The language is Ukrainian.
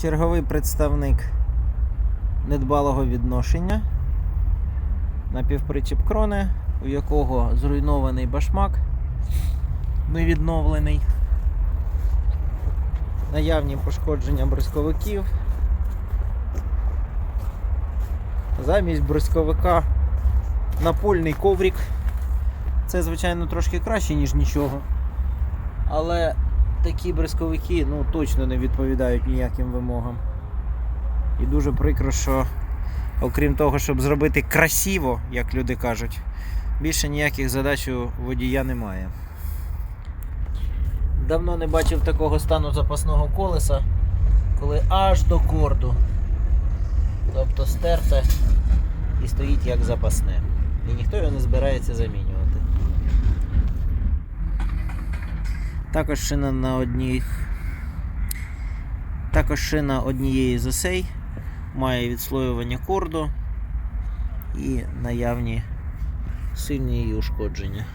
Черговий представник недбалого відношення. Напівпричіп крони, у якого зруйнований башмак, невідновлений. Наявні пошкодження брусковиків. Замість брусковика напольний коврик. Це, звичайно, трошки краще, ніж нічого. Але такі бризковики ну, точно не відповідають ніяким вимогам. І дуже прикро, що окрім того, щоб зробити красиво, як люди кажуть, більше ніяких задач у водія немає. Давно не бачив такого стану запасного колеса, коли аж до корду. Тобто стерте і стоїть як запасне. І ніхто його не збирається замінювати. Також шина на одніх. Також шина однієї з осей має відслоювання корду і наявні сильні її ушкодження.